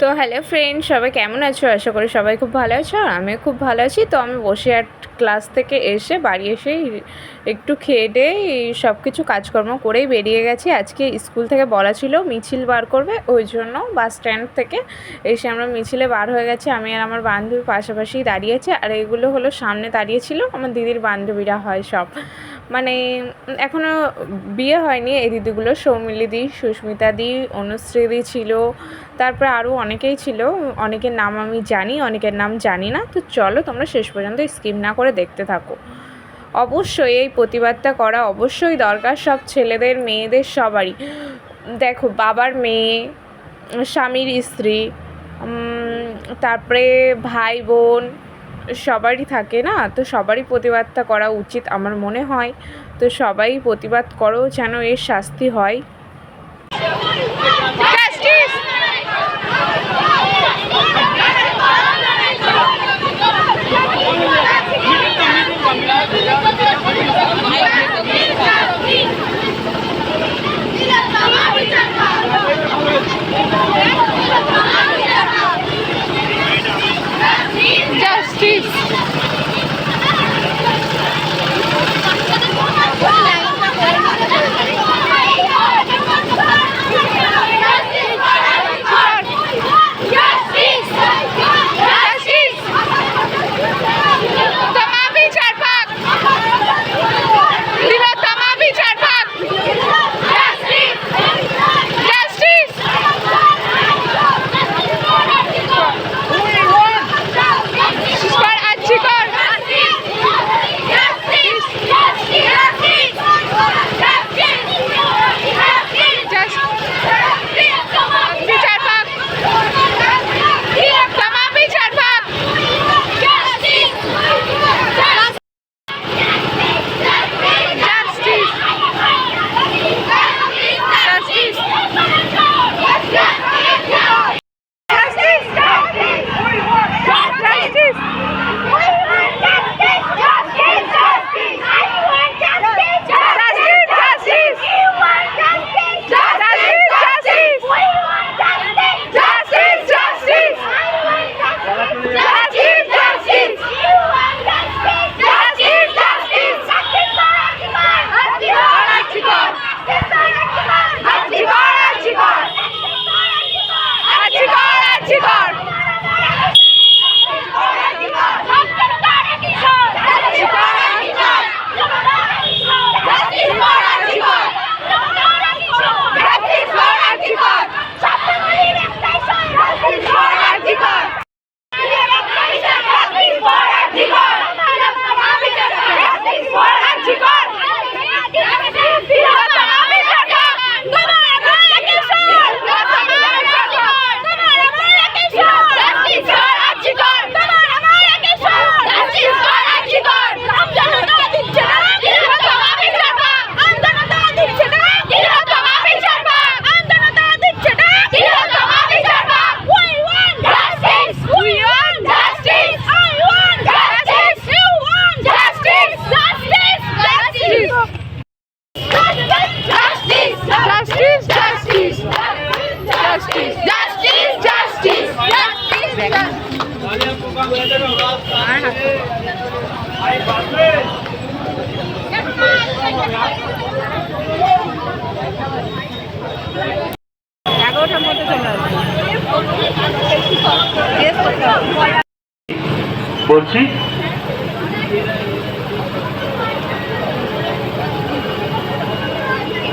তো hello friend সবাই কেমন আছো? আশা করি সবাই খুব ভালো আছো। আর আমিও খুব ভালো আছি। তো আমি বসে আর ক্লাস থেকে এসে বাড়ি এসে একটু খেয়ে দিয়ে সব কিছু কাজকর্ম করেই বেরিয়ে গেছি। আজকে স্কুল থেকে বলা ছিল মিছিল বার করবে, ওই জন্য বাস স্ট্যান্ড থেকে এসে আমরা মিছিলে বার হয়ে গেছি। আমি আর আমার বান্ধবী পাশাপাশি দাঁড়িয়েছে আর এগুলো হলো সামনে দাঁড়িয়েছিল আমার দিদির বান্ধবীরা হয় সব। মানে এখনও বিয়ে হয়নি, এই দিদিগুলো সৌমিলিদি সুস্মিতাদি অনুশ্রীদি ছিল, তারপরে আরও অনেকেই ছিল, অনেকের নাম আমি জানি, অনেকের নাম জানি না, তো চলো তোমরা শেষ পর্যন্ত স্কিপ না করে দেখতে থাকো। অবশ্যই এই প্রতিবাদটা করা অবশ্যই দরকার, সব ছেলেদের, মেয়েদের সবারই। দেখো, বাবার মেয়ে, স্বামীর স্ত্রী তারপরে ভাই বোন সবারই থাকে না? তো সবারই প্রতিবাদটা করা উচিত আমার মনে হয়। তো সবাই প্রতিবাদ করো যেন এর শাস্তি হয়।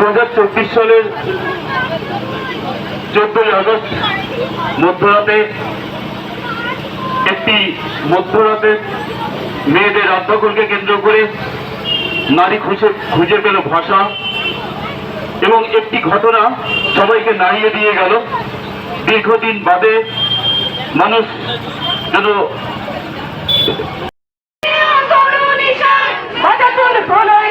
দু হাজার চব্বিশ সালের চোদ্দই আগস্ট মধ্যরাতে একটি মধ্যরাতে মেয়েদের রাত্রকুলকে কেন্দ্র করে নারী খুঁজে খুঁজে পেল ভাষা এবং একটি ঘটনা সবাইকে নাড়িয়ে দিয়ে গেল। দীর্ঘদিন বাদে মানুষ যেন হঠাৎ প্রলয়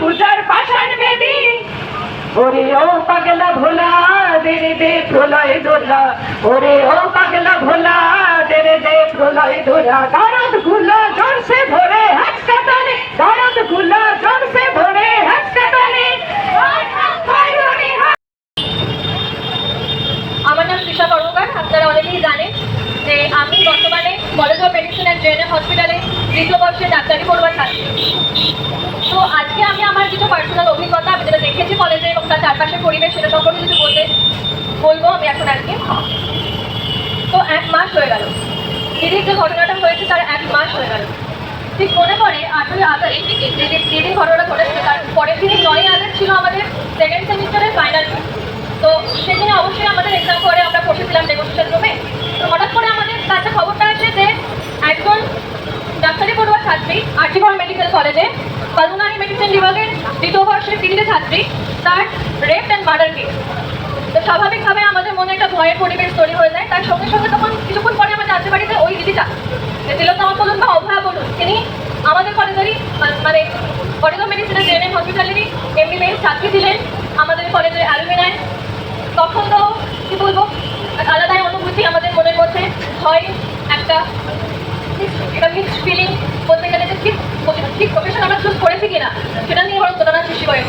পূজার বেদি। ওরে ভোলা দে রে দে প্রলয় দোলা। ওরে ভোলা দে গুলো জোরসে ধরে হাত কাটালে দাঁড়াতগুলো জোরসে ধরে হাত কাটালে আমার নাম তৃষা কর্মকার আপনারা অনেকেই জানেন যে আমি বর্তমানে college of medicine and JNM হসপিটালে তৃতীয় বর্ষে ডাক্তারি পড়বার ছাত্রী তো আজকে আমি আমার কিছু পার্সোনাল অভিজ্ঞতা আমি যেটা দেখেছি কলেজে এবং তার চারপাশের পরিবেশ সেটা সম্পর্কে কিছু বলতে বলব আমি এখন আর কি। তো এক মাস হয়ে গেল। দিদির যে ঘটনাটা হয়েছে তার এক মাস হয়ে গেল। ঠিক মনে পড়ে আটই আগস্ট যেদিন ঘটনাটা ঘটেছিল। তার পরের দিনই নয় আগস্ট ছিল আমাদের সেকেন্ড সেমিস্টারের ফাইনাল তো সেদিনে অবশ্যই আমাদের এক্সাম করে আমরা বসেছিলাম নেগোসিয়েশন রুমে তো হঠাৎ করে আমাদের কাছে খবরটা আসে যে একজন ডাক্তারি পড়ুয়া ছাত্রী আর্টিগড় মেডিকেল কলেজে পালমোনারি মেডিসিন বিভাগের দ্বিতীয় বর্ষের তিনটে ছাত্রী, তার রেপ অ্যান্ড মার্ডার কেস তো স্বাভাবিকভাবে আমাদের মনে একটা ভয়ের পরিবেশ তৈরি হয়ে যায়। তার সঙ্গে সঙ্গে তখন কিছুক্ষণ পরে আমরা জানতে পারি যে ওই দিদিটা, যে তিলোত্তমা বলুন বা অভয়া বলুন, তিনি আমাদের কলেজেরই মানে অরিজিনাল মেডিসিনের জেএনএম হসপিটালেরই এমনি মেয়ের ছাত্রী ছিলেন। আমাদের কলেজের অ্যালুমিনায় তখন তো কি বলব এক আলাদাই অনুভূতি আমাদের মনের মধ্যে হয় একটা এটা মিক্সড ফিলিং বলতে গেলে যে ঠিক ঠিক প্রফেশন আমরা চুজ করেছি কিনা, সেটা নিয়ে বরং দোটানা সৃষ্টি করে।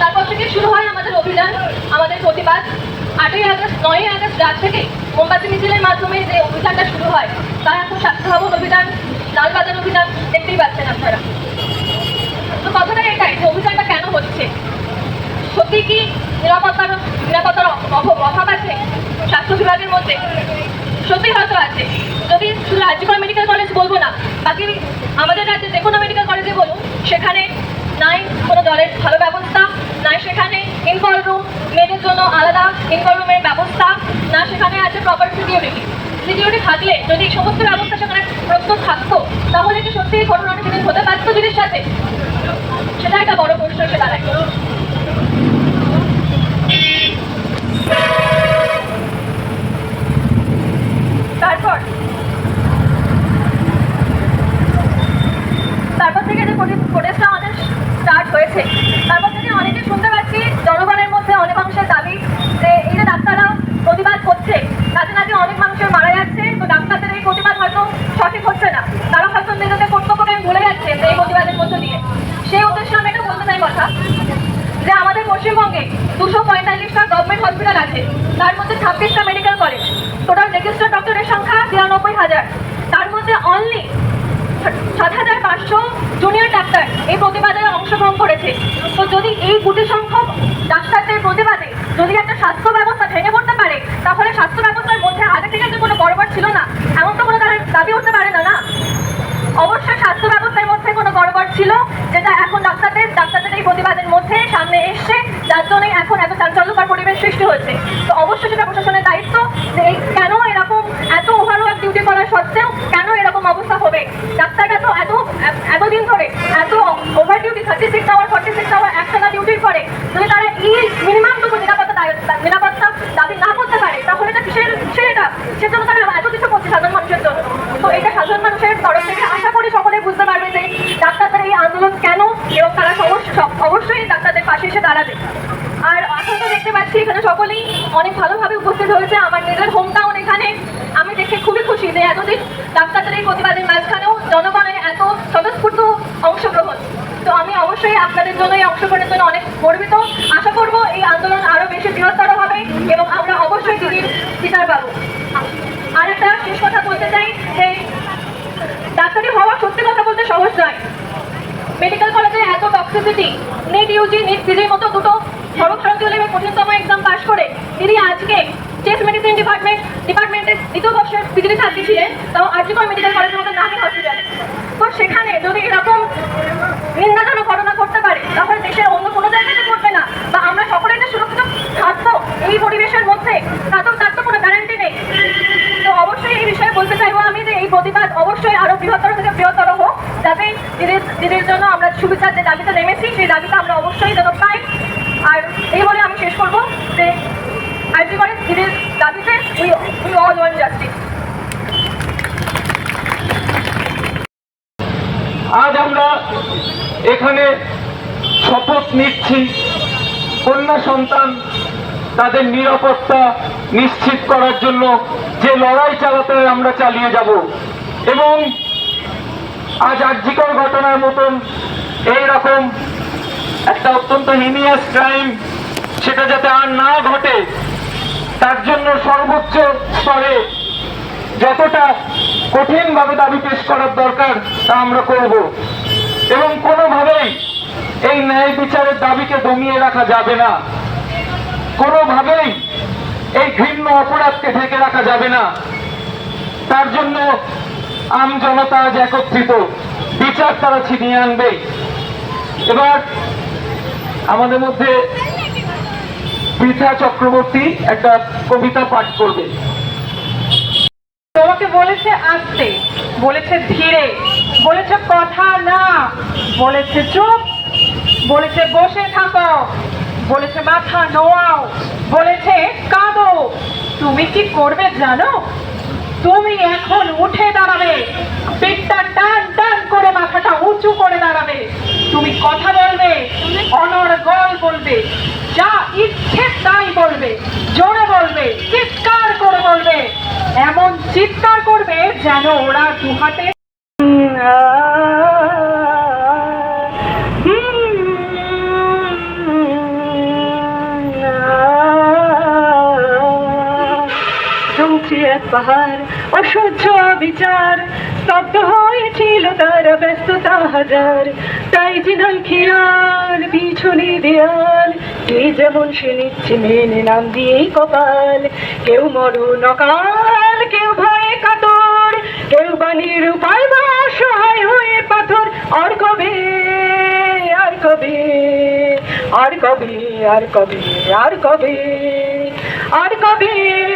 তারপর থেকে শুরু হয় আমাদের অভিযান, আমাদের প্রতিবাদ। আটই আগস্ট, নয়ই আগস্ট রাত থেকে মোমবাতি মিছিলের মাধ্যমে যে অভিযানটা শুরু হয় তা এখন স্বাস্থ্য ভবন অভিযান লালবাজার অভিযান, দেখতেই পাচ্ছেন আপনারা। তো কথাটা এটাই যে অভিযানটা কেন হচ্ছে? সত্যি কি নিরাপত্তার নিরাপত্তার অভাব আছে স্বাস্থ্য বিভাগের মধ্যে? সত্যি হয়তো আছে। যদি শুধু রাজ্যপাল মেডিকেল কলেজ বলব না, বাকি আমাদের রাজ্যে যে কোনো মেডিকেল কলেজে বলুন, সেখানে নাই কোনো জলের ভালো ব্যবস্থা নাই সেখানে ইনকল রুম মেয়েদের জন্য আলাদা ইনকল রুমের ব্যবস্থা, না সেখানে আছে প্রপার সিকিউরিটি সিকিউরিটি থাকলে যদি সমস্ত ব্যবস্থা সেখানে প্রস্তুত থাকতো, তাহলে কি সত্যি ঘটনাটা সেদিন হতে পারতো দিদির সাথে সেটা একটা বড় প্রশ্ন এসে দাঁড়ায় তারপর তারপর থেকে যে প্রোটেস্টটা আমাদের স্টার্ট হয়েছে তারপর থেকে অনেকে শুনতে পাচ্ছি জনগণের মধ্যে অনেক মানুষের দাবি যে এই যে ডাক্তাররা প্রতিবাদ করছে তাতে নাকি অনেক মানুষের মারা যাচ্ছে তো ডাক্তারদের এই প্রতিবাদ হয়তো সঠিক হচ্ছে না তারা হয়তো নিজেদের কর্তব্যকে ভুলে যাচ্ছে যে এই প্রতিবাদের মধ্য দিয়ে সেই উদ্দেশ্যে আমি এটা বলতে চাই কথা যে আমাদের পশ্চিমবঙ্গে দুশো পঁয়তাল্লিশটা গভর্নমেন্ট হসপিটাল আছে তার মধ্যে ছাব্বিশটা মেডিকেল কলেজ টোটাল রেজিস্টার্ড ডক্টরের সংখ্যা তিরানব্বই হাজার তার মধ্যে অনলি পাঁচশো জুনিয়র ডাক্তার এই প্রতিবাদে অংশগ্রহণ করেছে। তো যদি এই কোটি সংখ্যক ডাক্তারদের প্রতিবাদে যদি একটা স্বাস্থ্য ব্যবস্থা ভেঙে পড়তে পারে, তাহলে স্বাস্থ্য ব্যবস্থার মধ্যে আগে থেকে যে কোনো গড়বড় ছিল না, এমন তো কোনো দাবি হতে পারে না না? অবশ্যই স্বাস্থ্য ব্যবস্থার মধ্যে কোনো গড়বড় ছিল, যেটা এখন ডাক্তারদের ডাক্তারদের এই প্রতিবাদের মধ্যে সামনে এসছে, যার জন্যই এখন এত চাঞ্চল্যকর পরিবেশ সৃষ্টি হয়েছে। তো অবশ্যই সেটা প্রশাসনের দায়িত্ব যে কেন এরকম এত ওভারওয়ার্ক ডিউটি করা সত্ত্বেও কেন এরকম অবস্থা হবে ডাক্তাররা তো এত এতদিন ধরে এত over duty thirty six hour forty six hour একটানা ডিউটির পরে যদি তারা এই মিনিমামটুকু নিরাপত্তা দায়- নিরাপত্তা দাবি না করতে পারে তাহলে এটা কিসের কিসের এটা সেজন্য তারা এত কিছু করছে সাধারণ মানুষের জন্য তো এটা সাধারণ মানুষের তরফ থেকে আশা করি সকলে বুঝতে পারবে যে ডাক্তারদের এই আন্দোলন কেন এবং তারা সমস্ত সব- অবশ্যই ডাক্তারদের পাশে এসে দাঁড়াবে আর এখন তো দেখতে পাচ্ছি এখানে সকলেই অনেক ভালোভাবে উপস্থিত হয়েছে। আমার নিজের হোম টাউন এখানে। আমি দেখে খুবই খুশি যে এতদিন ডাক্তারদের এই প্রতিবাদের মাঝখানেও জনগণের এত স্বতঃস্ফূর্ত অংশগ্রহণ। তো আমি অবশ্যই আপনাদের জন্য এই অংশগ্রহণের জন্য অনেক গর্বিত। আশা করব এই আন্দোলন আরও বেশি বৃহত্তর হবে এবং আমরা অবশ্যই দিদির বিচার পাবো। আর একটা শেষ কথা বলতে চাই যে, ডাক্তারি হওয়া সত্যি কথা বলতে সহজ নয়। মেডিকেল কলেজে এত টক্সিসিটি নেট ইউজি নেট পিজির মতো দুটো সর্বভারতীয় লেভেল কঠিনতম তিনি আজকে চেস্ট মেডিসিন ডিপার্টমেন্ট ডিপার্টমেন্টের দ্বিতীয় বর্ষের পিজিটি ছাত্রী ছিলেন, তাও আর্জিকর মেডিকেল কলেজের মতো নামি হসপিটালে তো সেখানে যদি এরকম নিন্দাজনক ঘটনা ঘটতে পারে, তাহলে দেশের অন্য কোনো জায়গাতে ঘটবে না। বা আমরা সকলে যে এই পরিবেশের মধ্যে, তা তার তো কোনো গ্যারান্টি নেই। তো অবশ্যই এই বিষয়ে বলতে চাইব আমি যে এই প্রতিবাদ অবশ্যই আরও বৃহত্তর থেকে বৃহত্তর হোক, যাতে দিদির দিদির জন্য আমরা সুবিচার যে দাবিতে নেমেছি, সেই দাবিটা আমরা অবশ্যই যেন পাই। আর এই বলে আমি শেষ করব যে আলটিমেটলি দিদির দাবিতে we we all want justice আজ আমরা এখানে শপথ নিচ্ছি। কন্যা সন্তান তাদের নিরাপত্তা নিশ্চিত করার জন্য যে লড়াই চালাতে আমরা চালিয়ে যাব। এবং আজ আর্যিকর ঘটনার মতন এই রকম একটা অত্যন্ত হিনিয়াস ক্রাইম সেটা যাতে আর না ঘটে, তার জন্য সর্বোচ্চ স্তরে যতটা কঠিনভাবে দাবি পেশ করার দরকার তা আমরা করব। এবং কোনোভাবেই এই ন্যায় বিচারের দাবিকে দমিয়ে রাখা যাবে না। কোনোভাবেই এই ঘৃণ্য অপরাধকে ঢেকে রাখা যাবে না। তার জন্য আম জনতা আজ একত্রিত। বিচার তারা ছিনিয়ে আনবে। এবার আমাদের মধ্যে পৃথা চক্রবর্তী একটা কবিতা পাঠ করবে। তোমাকে বলেছে আসতে, বলেছে ধীরে। বলেছে কথা না, বলেছে চুপ, বলেছে বসে থাকো, বলেছে মাথা নোয়াও, বলেছে কাঁদো। তুমি কি করবে জানো? তুমি এখন উঠে দাঁড়াবে, পেটটা টান টান করে মাথাটা উঁচু করে দাঁড়াবে। তুমি কথা বলবে অনর্গল বলবে, যা ইচ্ছে তাই বলবে, জোরে বলবে, চিৎকার করে বলবে। এমন চিৎকার করবে যেন ওরা দুহাতে পাহাড়, অসহ্য বিচার স্তব্ধ হয়েছিল তার ব্যস্ততা হাজার। তাই জিনাল খেয়াল পিছনে দেয়াল যে যেমন সে নিচ্ছে মেনে নাম দিয়েই কপাল। কেউ মরণ অকাল, কেউ ভয়ে কাতর, কেউ বাণীর উপায় বা অসহায় হয়ে পাথর। আর কবে আর কবে আর কবে আর কবে আর কবে আর কবে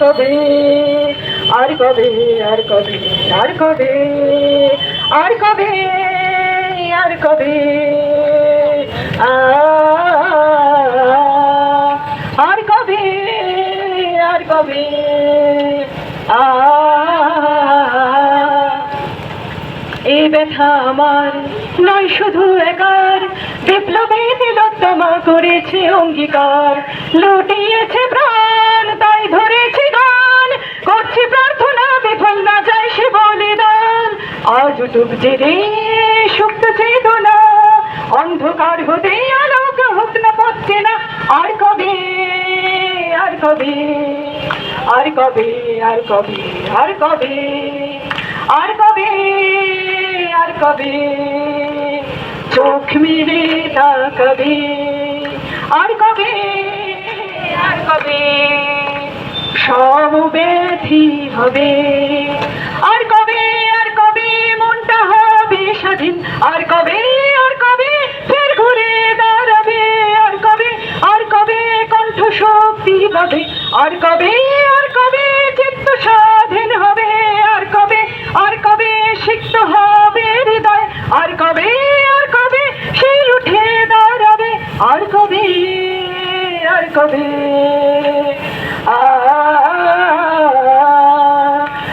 কবে? আর কবে? আর কবে? আর কবে? আর কবে? আর কবে? আর কবে? আর কবে? এই ব্যথা আমার নয় শুধু একার। বিপ্লবী তিলোত্তমা করেছে অঙ্গীকার, লুটিয়েছে প্রাণ। আজ উঠুক জেরে সুপ্ত চেতনা। অন্ধকার হতে আলোক হোক না পাচ্ছে না। আর কবে আর কবে আর কবে আর কবে আর কবে আর কবে আর কবে? চোখ মিলে তাকাবে। আর কবে আর কবে? সব ব্যাধি হবে। আর আর আর কবে আর কবে ফের ঘুরে দাঁড়াবে? আর কবে আর কবে কণ্ঠ শক্তি পাবে আর কবে আর কবে চিত্ত স্বাধীন হবে? আর কবে আর কবে সিক্ত হবে হৃদয়? আর কবে আর কবে সেই উঠে দাঁড়াবে? আর কবে আর কবে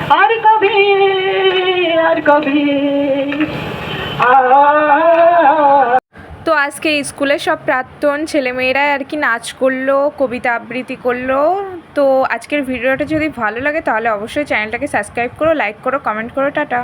আর কবে আর কবে তো আজকে স্কুলে সব প্রাক্তন ছেলেমেয়েরা আর কি নাচ করল, কবিতা আবৃত্তি করল। তো আজকের ভিডিওটা যদি ভালো লাগে তাহলে অবশ্যই চ্যানেলটাকে সাবস্ক্রাইব করো, লাইক করো, কমেন্ট করো, টাটা।